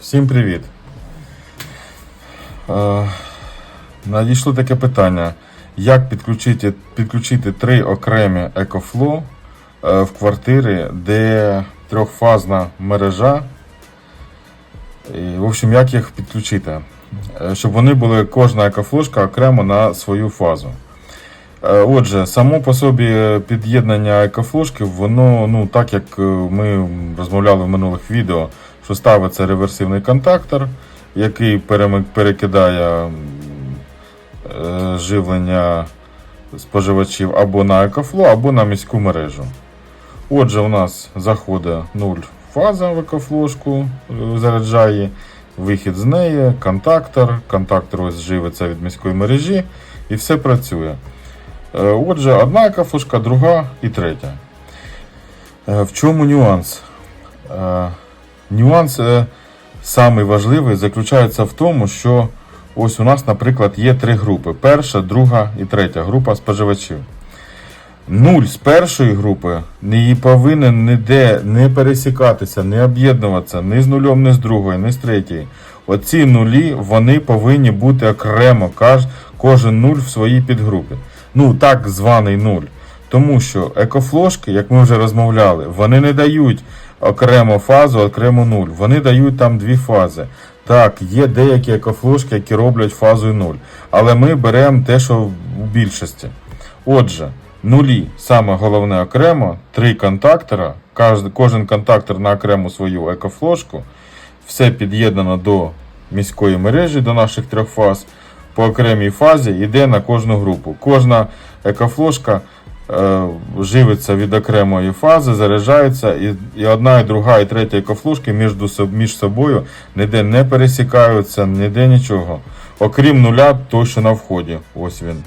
Всім привіт. Е, надійшло таке питання. Як підключити, підключити три окремі EcoFlow е, в квартирі, де трьохфазна мережа? І, в общем, як їх підключити? Е, Щоб вони були кожна екофлошка окремо на свою фазу. Отже, само по собі під'єднання екофлошки, воно, ну так як ми розмовляли в минулих відео, що ставиться реверсивний контактор, який перекидає е, живлення споживачів або на екофло, або на міську мережу. Отже, у нас заходить 0 фаза в екофлошку, е, заряджає, вихід з неї, контактор, контактор ось живиться від міської мережі і все працює. Е, Отже, одна екофлошка, друга і третя. В чому нюанс? Нюанс е, самий важливий заключається в тому, що ось у нас, наприклад, є три групи: перша, друга і третя група споживачів. Нуль з першої групи не повинен ніде не пересікатися, не об'єднуватися ні з нульом, ні з другої, ні з третьої. Оці нулі вони повинні бути окремо, кожен нуль в своїй підгрупі. Ну, так званий нуль. Тому що екофлошки, як ми вже розмовляли, вони не дають окремо фазу, окремо нуль. Вони дають там дві фази. Так, є деякі екофлошки, які роблять фазою 0. Але ми беремо те, що в більшості. Отже, нулі, саме головне окремо, три контактора, кожен, контактор на окрему свою екофлошку, все під'єднано до міської мережі, до наших трьох фаз. По окремій фазі йде на кожну групу. Кожна екофлошка живиться від окремої фази, заряджається, і, і одна, і друга, і третя екофлошки між, між собою ніде не пересікаються, ніде нічого. Окрім нуля, той, що на вході. Ось він.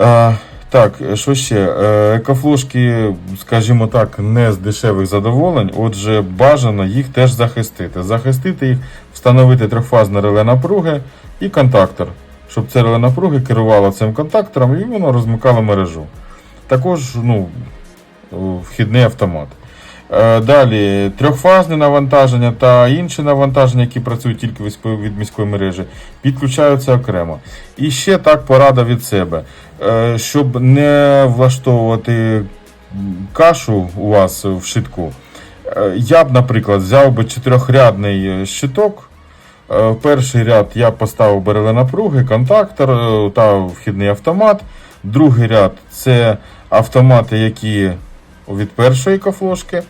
Е, так, що ще? Е, Екофлошки, скажімо так, не з дешевих задоволень, отже, бажано їх теж захистити. Захистити їх, встановити трьохфазне реле напруги і контактор, щоб це напруги керувало цим контактором і воно розмикало мережу. Також ну, вхідний автомат. Е, Далі трьохфазне навантаження та інші навантаження, які працюють тільки від міської мережі, підключаються окремо. І ще так порада від себе. Е, Щоб не влаштовувати кашу у вас в щитку, е, я б, наприклад, взяв би чотирьохрядний щиток. Е, В перший ряд я поставив би реле напруги, контактор е, та вхідний автомат. Другий ряд це автомати, які від першої кафлошки.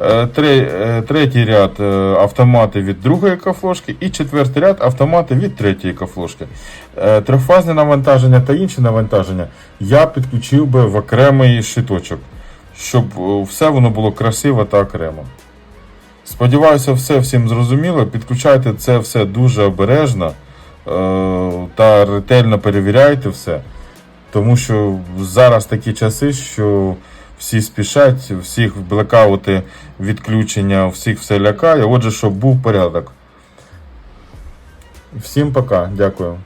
Е, тре- е, Третій ряд е, автомати від другої кафлошки. І четвертий ряд автомати від третьої кафлошки. Е, Трьохфазне навантаження та інші навантаження я підключив би в окремий щиточок, щоб е, все воно було красиво та окремо. Сподіваюся, все всім зрозуміло. Підключайте це все дуже обережно е, та ретельно перевіряйте все. Тому що зараз такі часи, що всі спішать, всіх блекаути, відключення, всіх все лякає. Отже, щоб був порядок. Всім пока, дякую.